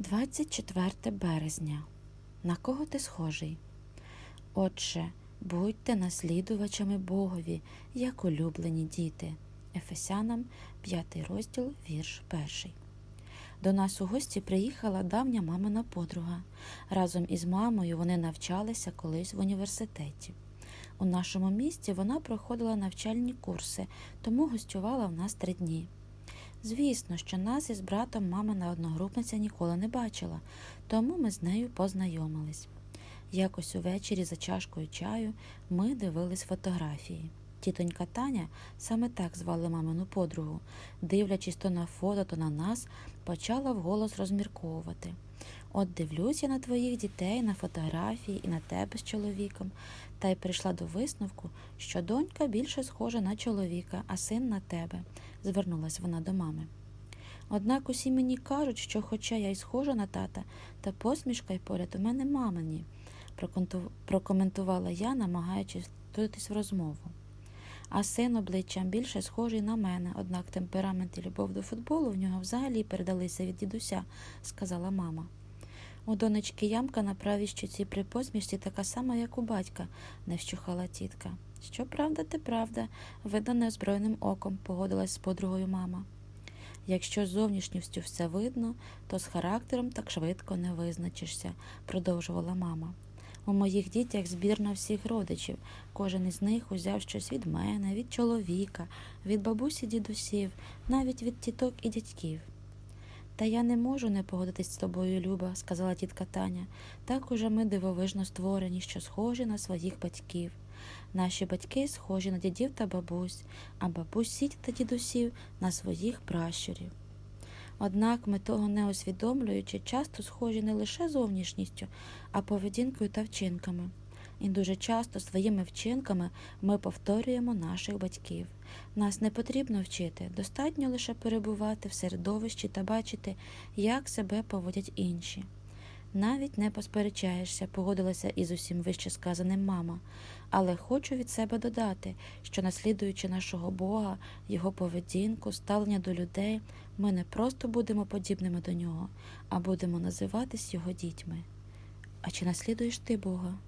24 березня. На кого ти схожий? Отже, будьте наслідувачами Богові, як улюблені діти. Ефесянам 5 розділ, вірш 1. До нас у гості приїхала давня мамина подруга. Разом із мамою вони навчалися колись в університеті. У нашому місті вона проходила навчальні курси, тому гостювала в нас три дні. Звісно, що нас із братом мамина одногрупниця ніколи не бачила, тому ми з нею познайомились. Якось увечері за чашкою чаю ми дивились фотографії. Тітонька Таня, саме так звали мамину подругу, дивлячись то на фото, то на нас, почала вголос розмірковувати. От дивлюсь я на твоїх дітей, на фотографії і на тебе з чоловіком, та й прийшла до висновку, що донька більше схожа на чоловіка, а син на тебе, звернулась вона до мами. Однак усі мені кажуть, що, хоча я й схожа на тата, та посмішка й поряд у мене мамині, прокоментувала я, намагаючись втрутитись в розмову. А син обличчям більше схожий на мене, однак темперамент і любов до футболу в нього взагалі передалися від дідуся, сказала мама. У донечки ямка на правій щоці при посмішці така сама, як у батька, не вщухала тітка. Що правда, те правда, видно неозброєним оком, погодилась з подругою мама. Якщо з зовнішністю все видно, то з характером так швидко не визначишся, продовжувала мама. У моїх дітях збірна всіх родичів. Кожен із них узяв щось від мене, від чоловіка, від бабусі дідусів, навіть від тіток і дядьків. Та я не можу не погодитись з тобою, Люба, сказала тітка Таня. Так уже ми дивовижно створені, що схожі на своїх батьків. Наші батьки схожі на дідів та бабусь, а бабусі та дідусів на своїх пращурів. Однак ми того не усвідомлюючи, часто схожі не лише зовнішністю, а поведінкою та вчинками. І дуже часто своїми вчинками ми повторюємо наших батьків. Нас не потрібно вчити, достатньо лише перебувати в середовищі та бачити, як себе поводять інші. Навіть не посперечаєшся, погодилася із усім вище сказаним мама, але хочу від себе додати, що наслідуючи нашого Бога, його поведінку, ставлення до людей, ми не просто будемо подібними до нього, а будемо називатись його дітьми. А чи наслідуєш ти Бога?